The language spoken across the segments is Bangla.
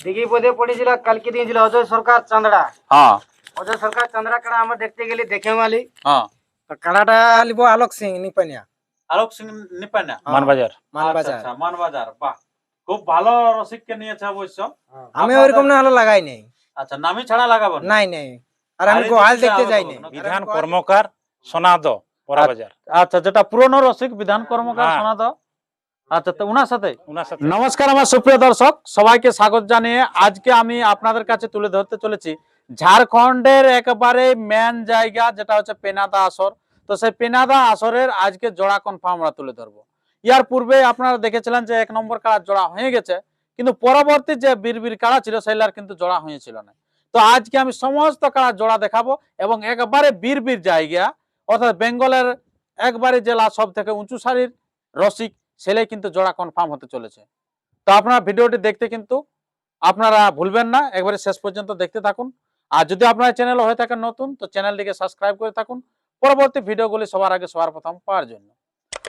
দিঘি বোধে পড়েছিল কালকে দিয়েছিল অজয় সরকার চান্দড়া। হ্যাঁ। অজয় সরকার চান্দড়া কাড়া আমরা দেখতে গেলি দেখে মালি। হ্যাঁ। তো কাড়াটা লিব আলোক সিং নিপানিয়া। আলোক সিং নিপানা মানবাজার। মানবাজার। আচ্ছা, আচ্ছা, মানবাজার বাহ। খুব ভালো রসিককে নিয়েছে অবশ্য। আমি ওইরকম না হলো লাগাই নাই। আচ্ছা নামি ছাড়া লাগাবো নাই নাই। আর আমি গোহাল দেখতে দেখতে যাই নাই। বিধান কর্মকার সোনাদ পরাবাজার আচ্ছা। যেটা পুরনো রসিক বিধান কর্মকার হ্যাঁ। আচ্ছা তো সাথে? ওনার সাথে। নমস্কার আমার সুপ্রিয় দর্শক সবাইকে স্বাগত জানিয়ে আজকে আমি আপনাদের কাছে তুলে ধরতে চলেছি। ঝাড়খণ্ডের একেবারে মেন জায়গা যেটা হচ্ছে পেনাদা আসর। তো সেই পেনাদা আসরের আজকে জোড়া কনফার্ম আমরা তুলে ধরবো। ইয়ার পূর্বে আপনারা দেখেছিলেন যে এক নম্বর কাড়া জোড়া হয়ে গেছে কিন্তু পরবর্তী যে বীর বীর কাড়া ছিল সেইলার কিন্তু জোড়া হয়েছিল না। তো আজকে আমি সমস্ত কাড়া জোড়া দেখাবো এবং একবারে বীর বীর জায়গা অর্থাৎ বেঙ্গলের একবারে জেলা সব থেকে উঁচু সারির রসিক সেলাই কিন্তু জোড়া কনফার্ম হতে চলেছে। তো আপনারা ভিডিওটি দেখতে কিন্তু আপনারা ভুলবেন না একবারে শেষ পর্যন্ত দেখতে থাকুন। আর যদি আপনার চ্যানেল হয়ে থাকেন নতুন তো চ্যানেলটিকে সাবস্ক্রাইব করে থাকুন। পরবর্তী ভিডিওগুলি সবার আগে সবার প্রথম পাওয়ার জন্য।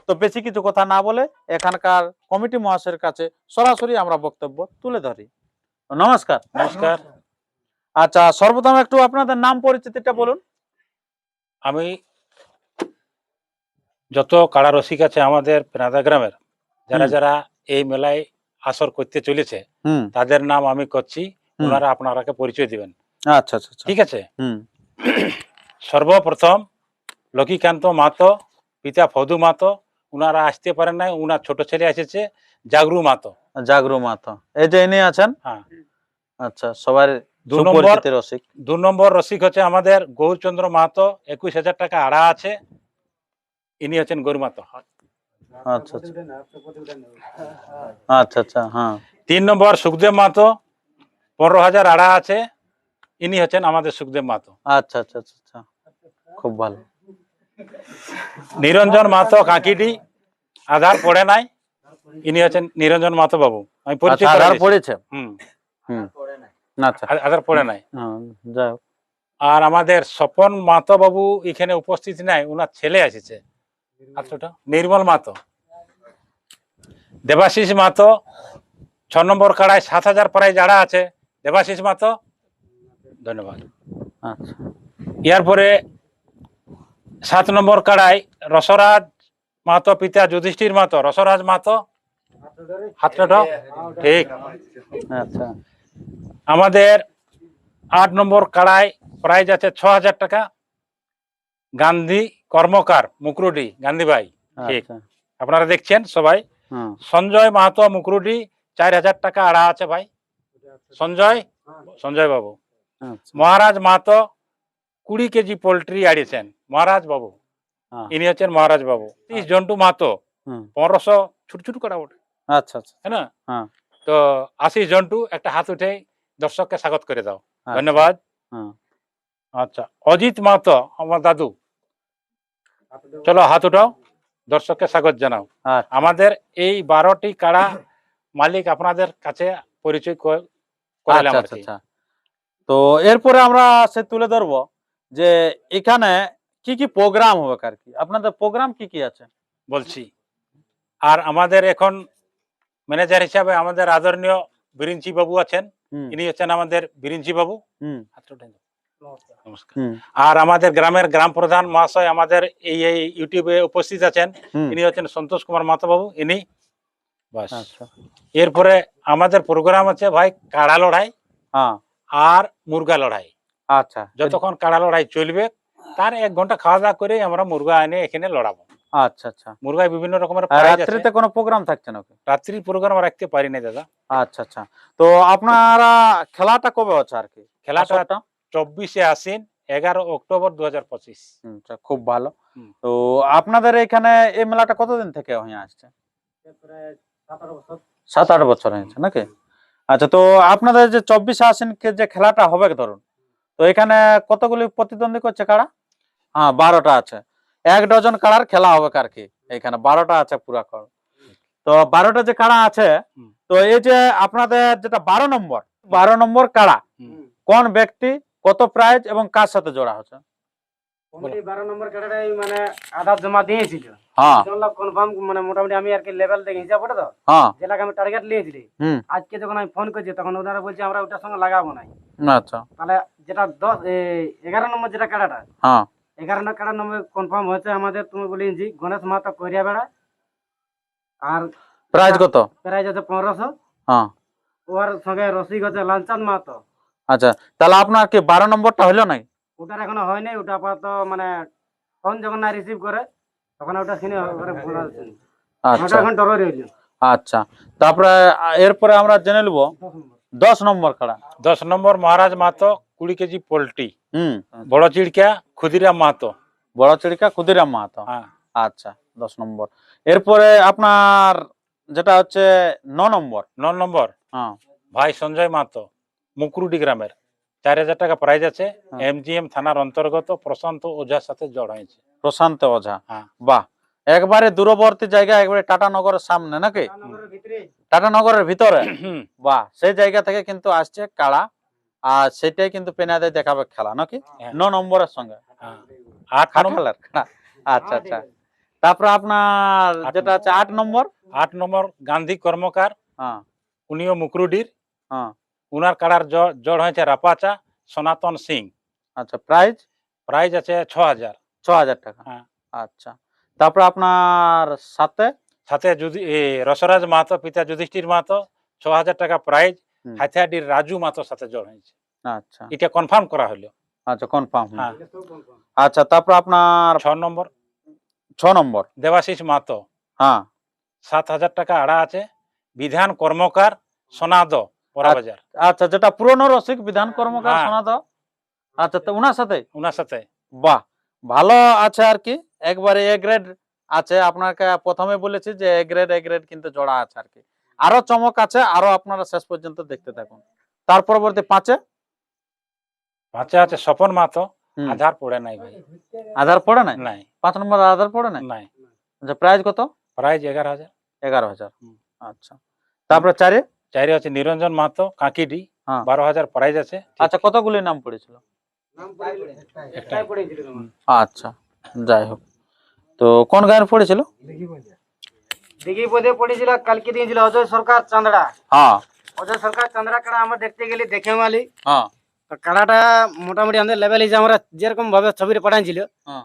তো বেশি কিছু কথা না বলে এখানকার কমিটি মহাশয়ের কাছে সরাসরি আমরা বক্তব্য তুলে ধরি। নমস্কার। নমস্কার। আচ্ছা সর্বপ্রথম একটু আপনাদের নাম পরিচিতিটা বলুন। আমি যত কাড়া রসিক আছে আমাদের পেনাদা গ্রামের যারা যারা এই মেলায় আসর করতে চলেছে তাদের নাম আমি করছি ওনারা আপনারাকে পরিচয় দিবেন। আচ্ছা আচ্ছা আচ্ছা। ঠিক আছে? সর্বপ্রথম লক্ষ্মীকান্ত মাতো পিতা ফদু মাতো ওনারা আসতে পারেন নাই ওনার ছোট ছেলে এসেছে জাগরু মাতো। জাগরু মাথা এই যে ইনি আছেন? হ্যাঁ। আচ্ছা সবার দু নম্বর রসিক। দু নম্বর রসিক হচ্ছে আমাদের গৌরচন্দ্র মাহাতো একুশ হাজার টাকা আড়া আছে। ইনি হচ্ছেন গরুমাতো আচ্ছা আচ্ছা। আচ্ছা আচ্ছা হ্যাঁ। তিন নম্বর সুখদেব মাহাতো পনেরো হাজার আড়া আছে ইনি হচ্ছেন আমাদের সুখদেব মাহাতো আচ্ছা আচ্ছা আচ্ছা আচ্ছা। খুব ভালো। নিরঞ্জন মাতো কাকিডি আধার পড়ে নাই ইনি হচ্ছেন নিরঞ্জন মাতো বাবু। আমি পরিচয় আধার পড়েছে? হুম। হুম। আচ্ছা। আধার পড়ে নাই। যাই হোক। আর আমাদের স্বপন মাতো বাবু এখানে উপস্থিত নাই ওনার ছেলে এসেছে। নির্মল মাহাতো দেবাশিস মাহাতো ছ নম্বর কাড়ায় সাত হাজার প্রায় যারা আছে, দেবাশিস মাহাতো ধন্যবাদ। আচ্ছা। এরপরে সাত নম্বর কাড়ায় রসরাজ মাহাতো পিতা যুধিষ্ঠির মাতো রসরাজ মাহাতো হাতটা ঠিক। আচ্ছা। আমাদের আট নম্বর কাড়ায় প্রাইজ আছে ছ হাজার টাকা। গান্ধী কর্মকার মুকরুডি গান্ধী ভাই ঠিক। আচ্ছা আপনারা দেখছেন সবাই। হুম। সঞ্জয় মাহাতো মুকরুডি চার হাজার টাকা আড়া আছে ভাই। সঞ্জয়? সঞ্জয় বাবু। আচ্ছা। মহারাজ মাহাতো কুড়ি কেজি পোল্ট্রি আড়িয়েছেন। মহারাজ বাবু। ইনি হচ্ছেন মহারাজ বাবু। তিরিশ জন্টু মাহাতো। পনেরোশো ছোট ছোট করা ওঠে আচ্ছা আচ্ছা। হ্যাঁ না? হ্যাঁ। তো আশিস জন্টু একটা হাত উঠে দর্শককে স্বাগত করে দাও। আচ্ছা। ধন্যবাদ। আচ্ছা অজিত মাহাতো আমার দাদু। চলো হাত উঠাও। দর্শককে স্বাগত জানাও। আমাদের এই বারোটি কাড়া মালিক আপনাদের কাছে পরিচয় করালাম আচ্ছা আচ্ছা। আচ্ছা। তো এরপরে আমরা সে তুলে ধরবো যে এখানে কি কি প্রোগ্রাম হবে আর কি। আপনাদের প্রোগ্রাম কি কি আছে? বলছি। আর আমাদের এখন ম্যানেজার হিসাবে আমাদের আদরণীয় বিরিঞ্চি বাবু আছেন ইনি হচ্ছেন আমাদের বিরিঞ্চি বাবু হাতটা আর আমাদের গ্রামের গ্রাম প্রধান মহাশয় আমাদের এই এই ইউটিউবে উপস্থিত আছেন। ইনি হচ্ছেন সন্তোষ কুমার মাতো বাবু ইনি বাস। আচ্ছা। এরপরে আমাদের প্রোগ্রাম আছে ভাই কাড়া লড়াই হ্যাঁ। আর মুরগা লড়াই। আচ্ছা। যতক্ষণ কাড়া লড়াই চলবে তার এক ঘণ্টা খাওয়া দাওয়া করে আমরা মুরগা এনে এখানে লড়াবো। আচ্ছা আচ্ছা। মুরগায় বিভিন্ন রকমের আছে রাত্রিতে কোনো প্রোগ্রাম থাকছে নাকি? রাত্রি প্রোগ্রাম রাখতে পারি না দাদা। আচ্ছা আচ্ছা। তো আপনারা খেলাটা কবে হচ্ছে আর কি? খেলাটা? চব্বিশে আশ্বিন এগারো অক্টোবর দু হাজার পঁচিশ খুব ভালো। তো আপনাদের এখানে এই মেলাটা কতদিন থেকে হয়ে আসছে? সাত আট বছর হয়েছে নাকি? আচ্ছা তো আপনাদের যে চব্বিশে আশ্বিনকে যে খেলাটা হবে ধরুন তো এখানে কতগুলি প্রতিদ্বন্দ্বী করছে কারা? হ্যাঁ বারোটা আছে। এক ডজন কাড়ার খেলা হবে আর কি? এখানে বারোটা আছে পুরা কর। তো বারোটা যে কাড়া আছে তো এই যে আপনাদের যেটা বারো নম্বর বারো নম্বর কাড়া হুম। কোন ব্যক্তি কত প্রাইজ এবং কার সাথে জোড়া হচ্ছে? বারো নম্বর মানে আধার জমা দিয়েছিল। হ্যাঁ। কনফার্ম মানে মোটামুটি আমি আর কি লেভেল দেখে হিসাব ওটা তো হ্যাঁ। আমি টার্গেট নিয়েছিলি আজকে যখন আমি ফোন করছি তখন ওনারা বলছে আমরা ওটার সঙ্গে লাগাবো না আচ্ছা। তাহলে যেটা দশ এগারো নম্বর যেটা কাড়াটা হ্যাঁ। এগারো নম্বর কনফার্ম হয়েছে আমাদের তুমি বলিছি গণেশ মাতা করিয়া বেড়া। আর প্রাইজ কত? প্রাইজ আছে পনেরোশো। ওর সঙ্গে রসিক হচ্ছে লালচাঁদ মাহাতো। আচ্ছা তাহলে আপনার কি বারো নম্বরটা হইল নাই? ওটার এখনও হয় নাই ওটা আপাতত মানে ফোন যখন না রিসিভ করে তখন ওটা কিনে করে বলা যাচ্ছে না। ওটা আচ্ছা। এখন ডরে রইল। আচ্ছা তারপরে এরপরে আমরা জেনে নেব দশ নম্বর। খেলা দশ নম্বর মহারাজ মাহাতো কুড়ি কেজি পোলট্রি। হুম। বড় চিড়কা ক্ষুদিরাম মাহাতো বড় চিড়কা ক্ষুদিরাম মাহাতো হ্যাঁ। আচ্ছা দশ নম্বর। এরপরে আপনার যেটা হচ্ছে ন নম্বর। ন নম্বর। হ্যাঁ। ভাই সঞ্জয় মাহাতো মুকুরুডি গ্রামের। চার হাজার টাকা প্রাইজ আছে। হ্যাঁ। এমজিএম থানার অন্তর্গত প্রশান্ত ওঝার সাথে জড় হয়েছে। প্রশান্ত ওঝা? হ্যাঁ। বাহ। একবারে দূরবর্তী জায়গা একবারে টাটা নগরের সামনে নাকি? টাটা নগরের ভিতরে। বাহ। সেই জায়গা থেকে কিন্তু আসছে কাড়া। আর সেটাই কিন্তু পেনাদে দেখাবে খেলা নাকি? হ্যাঁ। ন নম্বরের সঙ্গে। হ্যাঁ। আট নম্বর খাটালের আচ্ছা আচ্ছা। তারপরে আপনার যেটা আছে আট নম্বর? আট নম্বর গান্ধী কর্মকার হ্যাঁ। উনিও মুকুরুডির। হ্যাঁ। উনার কাড়ার জড় হয়েছে রাপাচা সনাতন সিং। আচ্ছা প্রাইজ? প্রাইজ আছে ছ হাজার ছ হাজার টাকা। হ্যাঁ। আচ্ছা। তারপরে আপনার সাথে? সাথে যদি রসরাজ মাহাতো পিতা যুধিষ্ঠির মাহাতো ছ হাজার টাকা প্রাইজ। হাতিয়াডির রাজু মাহাতোর সাথে জড় হয়েছে। আচ্ছা। এটা কনফার্ম করা হলো। আচ্ছা কনফার্ম হ্যাঁ। আচ্ছা তারপর আপনার ছ নম্বর। ছ নম্বর। দেবাশিস মাহাতো। হ্যাঁ। সাত হাজার টাকা আড়া আছে। বিধান কর্মকার সোনাদ। বড়বাজার আচ্ছা যেটা পুরনো রসিক বিধান কর্মকার হ্যাঁ। শোনা দাও। আচ্ছা তো ওনার সাথে? ওনার সাথে। বাহ ভালো আছে আর কি। একবারে এ গ্রেড আছে। আপনাকে প্রথমে বলেছি যে এ গ্রেড এ গ্রেড কিন্তু জোড়া আছে আর কি। আরও চমক আছে আরও আপনারা শেষ পর্যন্ত দেখতে থাকুন। তার পরবর্তী পাঁচে? পাঁচে আছে স্বপন হুম, আধার পড়ে নাই ভাই। আধার পড়ে নাই? নাই। পাঁচ নম্বর আধার পড়ে নাই? নাই। আচ্ছা প্রাইস কত? প্রাইজ এগারো হাজার। এগারো হাজার। আচ্ছা। তারপরে চারে? চারি আছে নিরঞ্জন মাহাতো কাঁকিডি হ্যাঁ। বারো হাজার প্রাইজ আছে। আচ্ছা কতগুলি নাম পড়েছিল? আচ্ছা যাই হোক। তো কোন গায়ের পড়েছিল? দিঘি বোধে পড়েছিল কালকে দিয়েছিল অজয় সরকার চান্দড়া হ্যাঁ। অজয় সরকার চান্দড়া কাড়া আমরা দেখতে গেলি দেখে মালি। হ্যাঁ। কাড়াটা মোটামুটি আমাদের লেভেল হিসেবে আমরা যেরকম ভাবে ছবিটা পাঠাইছিল।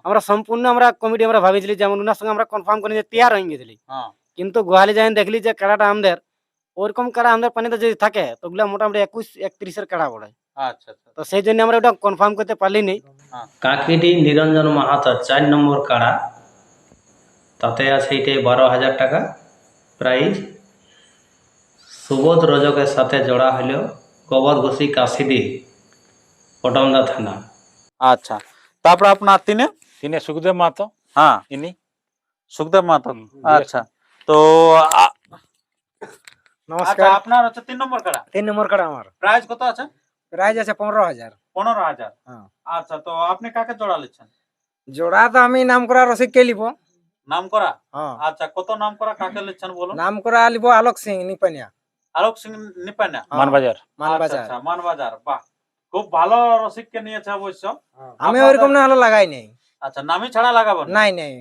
আমরা সম্পূর্ণ আমরা কমিটি আমরা ভাবিছিলি যেমন ওনার সঙ্গে আমরা কনফার্ম করে যে তৈয়ার হয়ে গেছিলি। হ্যাঁ। কিন্তু গোহালি যাই দেখলি যে কাড়াটা আমাদের ওরকম কাড়া আমাদের পানিতে যদি থাকে তো ওগুলা মোটামুটি একুশ একত্রিশের কাড়া পড়ে। আচ্ছা আচ্ছা। তো সেই জন্য আমরা ওটা কনফার্ম করতে পারলি নি কাঁকড়িটি নিরঞ্জন মাহাতো চার নম্বর কাড়া। তাতে আছে এটাই বারো হাজার টাকা প্রাইজ সুবোধ রজকের সাথে জোড়া হলেও গোবর ঘুষি কাশিডি পটমদা থানা। আচ্ছা। তারপর আপনার তিনে? তিনি সুখদেব মাহাতো। হ্যাঁ। ইনি? সুখদেব মাহাতো। আচ্ছা। তো আ- আচ্ছা আপনার হচ্ছে তিন নম্বর কাড়া? তিন নম্বর কাড়া আমার। প্রাইস কত আছে? প্রাইজ আছে পনেরো হাজার। পনেরো হাজার। হ্যাঁ। আচ্ছা তো আপনি কাকে জোড়া জোড়া তো আমি নাম করা রসিক কে লিব নাম করা হ্যাঁ। আচ্ছা কত নাম করা কাকে লিচ্ছেন বলুন? নাম করা লিব আলোক সিং নিপানিয়া। আলোক সিং নিপানা মানবাজার। মানবাজার। আচ্ছা মানবাজার বাহ। খুব ভালো রসিককে নিয়েছে অবশ্য। আমি ওইরকম না হলে লাগাই নাই। আচ্ছা নামি ছাড়া লাগাবেন নাই নাই।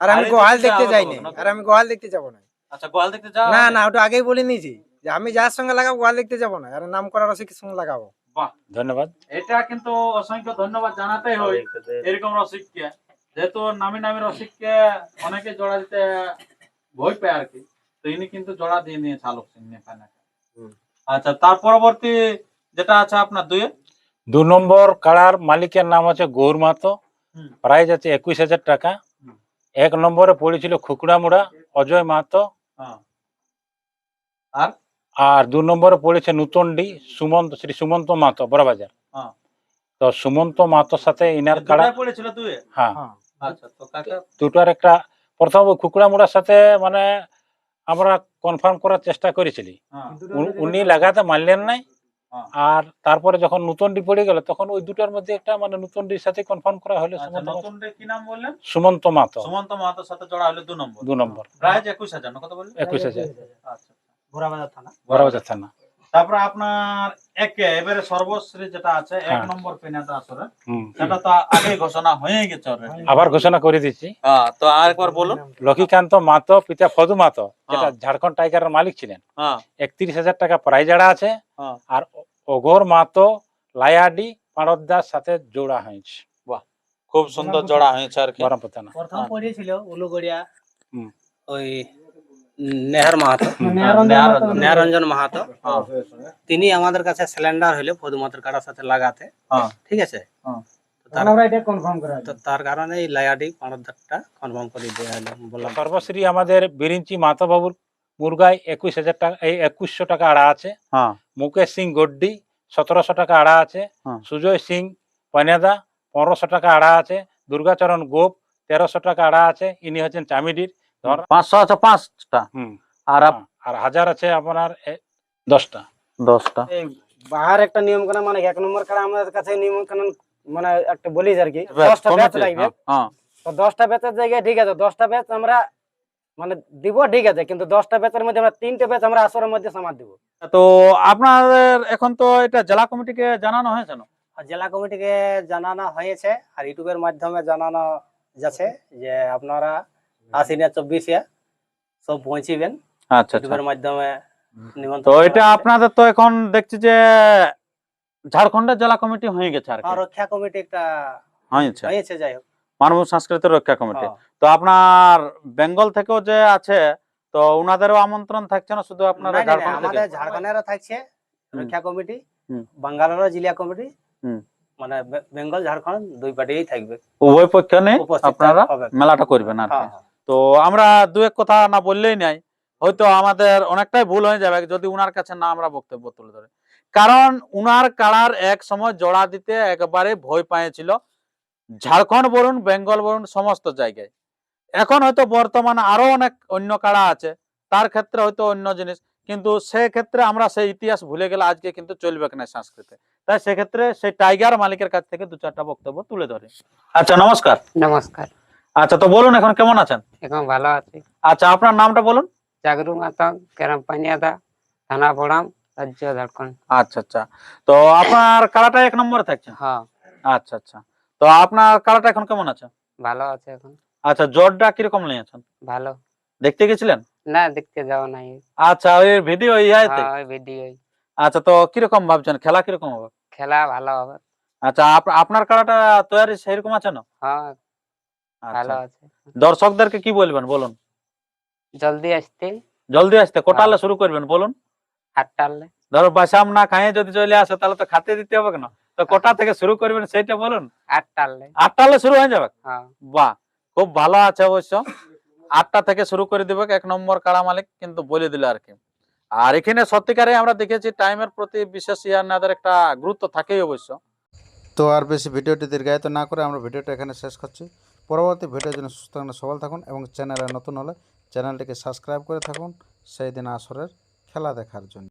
আর আমি গোহাল দেখতে দেখতে যাই নাই। আর আমি গোহাল দেখতে যাব না। আচ্ছা গোয়াল দেখতে যাও। না না ওটা আগেই বলে নিয়েছি। যে আমি যার সঙ্গে লাগাবো দেখতে যাব না। আর নাম রসিকের সঙ্গে লাগাবো। বাহ। ধন্যবাদ। এটা কিন্তু অসংখ্য ধন্যবাদ জানাতেই হয়। এরকম রসিককে। যেহেতু নামি নামি রসিককে অনেকে জোড়া দিতে ভয় পায় আর কি। তো ইনি কিন্তু জোড়া দিয়ে নিয়েছে আলোক সিং আচ্ছা তার পরবর্তী যেটা আছে আপনার দুয়ে দু নম্বর কাড়ার মালিকের নাম হচ্ছে গৌর মাহাতো। হুম। প্রাইজ আছে একুশ হাজার টাকা। এক নম্বরে পড়েছিল খুকড়ামুড়া অজয় মাহাতো হ্যাঁ। আর? দু নম্বরে পড়েছে নূতনডি সুমন্ত শ্রী সুমন্ত মাতো বড়বাজার। হ্যাঁ। তো সুমন্ত মাহাতোর সাথে ইনার কাড়া পড়েছিল তুই? হ্যাঁ। আচ্ছা তো দুটার একটা প্রথম কুকুড়া মুড়ার সাথে মানে আমরা কনফার্ম করার চেষ্টা করেছিলি। হ্যাঁ। উনি- লাগাতে মানলেন নাই। হ্যাঁ। আর তারপরে যখন নতুন ডি পড়ে গেল তখন ওই দুটার মধ্যে একটা মানে নতুন ডির সাথে কনফার্ম করা হলো আচ্ছা সুমন্ত নতুন ডি কি নাম বললেন? সুমন্ত মাতো সুমন্ত মাহাতোর সাথে জোড়া হলো দু নম্বর। দু নম্বর। প্রায় একুশ হাজার কত বললেন? একুশ হাজার। আচ্ছা ঘোড়াবাজার থানা। বড়বাজার থানা। তারপরে আপনার একে এবারে সর্বশ্রী যেটা আছে এক হ্যাঁ। নম্বর পেনাদা আসরে হুম। সেটা তো আগে ঘোষণা হয়ে গেছে আবার ঘোষণা করে দিচ্ছি হ্যাঁ তো আরেকবার বলুন লক্ষ্মীকান্ত মাতো পিতা ফদু মাতো যেটা হ্যাঁ। ঝাড়খণ্ড টাইগারের মালিক ছিলেন একত্রিশ হাজার টাকা প্রাইজ আড়া আছে। আর অঘোর মাতো লায়াডি পাড়দার সাথে জোড়া হয়েছে খুব সুন্দর জোড়া হয়েছে আর কি প্রথম। পড়েছিল উলুগড়িয়া ওই নেহার মাহাতো। নেহারঞ্জন। নেহারঞ্জন মাহাতো। হ্যাঁ। তিনি আমাদের কাছে সিলিন্ডার হইল পদুমাত্র কাটার সাথে লাগাতে। হ্যাঁ। ঠিক আছে? হ্যাঁ। তার- আমরা এটা কনফার্ম করা তো তার কারণে এই পাঁড়দারটা কনফার্ম করে দেওয়া হলো বললাম। সর্বশ্রী আমাদের বিরিঞ্চি মাতো বাবুর মুরগায় একুশ হাজার টাকা এই একুশশো টাকা আড়া আছে। হ্যাঁ। মুকেশ সিং গড্ডি সতেরোশো টাকা আড়া আছে। হ্যাঁ। সুজয় সিং পানেদা পনেরোশো টাকা আড়া আছে। দুর্গাচরণ গোপ তেরোশো টাকা আড়া আছে। ইনি হচ্ছেন চামিডির। পাঁচশো আছে পাঁচটা। আর আর হাজার আছে আপনার দশটা। দশটা। বাহার একটা নিয়ম কানুন মানে এক নম্বর কারা আমাদের কাছে নিয়ম কানুন মানে একটা বলিস আর কি দশটা ব্যাচ কমিটি, লাগবে। হ্যাঁ, তো দশটা ব্যাচের জায়গায় ঠিক আছে দশটা ব্যাচ আমরা মানে দিব ঠিক আছে কিন্তু দশটা ব্যাচের মধ্যে আমরা তিনটে ব্যাচ আমরা আসরের মধ্যে দিব। তো আপনাদের এখন তো এটা জেলা কমিটিকে জানানো হয়েছে না? আর জেলা কমিটিকে জানানো হয়েছে আর ইউটিউবের মাধ্যমে জানানো যাচ্ছে যে আপনারা আশিনা চব্বিশে সব পৌঁছিবেন। আচ্ছা আচ্ছা। ইউটিউবের মাধ্যমে তো এটা আপনাদের তো এখন দেখছি যে ঝাড়খণ্ডের জেলা কমিটি হয়ে গেছে আর রক্ষা কমিটি একটা হয়েছে। হয়েছে যাই হোক। মানব সংস্কৃতির রক্ষা কমিটি। হ্যাঁ। তো আপনার বেঙ্গল থেকেও যে আছে তো উনাদেরও আমন্ত্রণ থাকছে না শুধু আপনারা ঝাড়খণ্ড আমাদের ঝাড়খণ্ডেরও থাকছে রক্ষা কমিটি। বাঙ্গালোরও জেলা কমিটি। মানে বেঙ্গল ঝাড়খণ্ড দুই পার্টিই থাকবে। উভয় পক্ষে নিয়ে আপনারা মেলাটা করবেন আর হ্যাঁ, হ্যাঁ। তো আমরা দু এক কথা না বললেই নাই। হয়তো আমাদের অনেকটাই ভুল হয়ে যাবে যদি উনার কাছে না আমরা বক্তব্য তুলে ধরে। কারণ উনার কাড়ার এক সময় জড়া দিতে একবারে ভয় পেয়েছিল ঝাড়খণ্ড বলুন বেঙ্গল বলুন সমস্ত জায়গায়। এখন হয়তো বর্তমানে আরও অনেক অন্য কাড়া আছে, তার ক্ষেত্রে হয়তো অন্য জিনিস। কিন্তু সে ক্ষেত্রে আমরা সেই ইতিহাস ভুলে গেলে আজকে কিন্তু চলবে না সংস্কৃতি। তাই সেক্ষেত্রে সেই টাইগার মালিকের কাছ থেকে দু চারটা বক্তব্য তুলে ধরে। আচ্ছা নমস্কার। নমস্কার। আচ্ছা তো বলুন এখন কেমন আছেন? এখন ভালো আছি। আচ্ছা আপনার নামটা বলুন। জাগরু মাতা গ্রাম পানিয়াদা থানা বড়াম রাজ্য ঝাড়খণ্ড। আচ্ছা আচ্ছা। তো আপনার কাড়াটা এক নম্বরে থাকছে? হ্যাঁ। আচ্ছা আচ্ছা। তো আপনার কাড়াটা এখন কেমন আছে? ভালো আছে এখন। আচ্ছা জ্বরটা কীরকম নিয়েছেন ভালো। দেখতে গেছিলেন? না দেখতে যাওয়া নাই। আচ্ছা ওই ভিডিও ইয়াতে হ্যাঁ, ভিডিও আচ্ছা তো কীরকম ভাবছেন? খেলা কীরকম হবে? খেলা ভালো হবে। আচ্ছা আপ- আপনার কাড়াটা তৈরি সেরকম আছে না? হ্যাঁ ভালো আচ্ছা আছে। দর্শকদেরকে কি বলবেন বলুন? জলদি আসতে। জলদি আসতে কোটালে হ্যাঁ। শুরু করবেন বলুন? ধরো বাসাম না খাইয়ে যদি চলে আসে তাহলে তো খাতে দিতে হবে না তো কোটা থেকে শুরু করবেন সেইটা বলুন? আটটালে আটটালে শুরু হয়ে যাবে? হ্যাঁ। বাহ খুব ভালো আছে অবশ্য। আটটা থেকে শুরু করে দিবে এক নম্বর কাড়া মালিক কিন্তু বলে দিল আর কি। আর এখানে সত্যিকারে আমরা দেখেছি টাইমের প্রতি বিশেষ ইয়ার একটা গুরুত্ব থাকেই অবশ্য। তো আর বেশি ভিডিওটি দীর্ঘায়িত না করে আমরা ভিডিওটা এখানে শেষ করছি। পরবর্তী ভিডিওর জন্য সুস্থ থাকুন, সবল থাকুন এবং চ্যানেলে নতুন হলে চ্যানেলটিকে সাবস্ক্রাইব করে থাকুন। সেই দিন আসরের খেলা দেখার জন্য।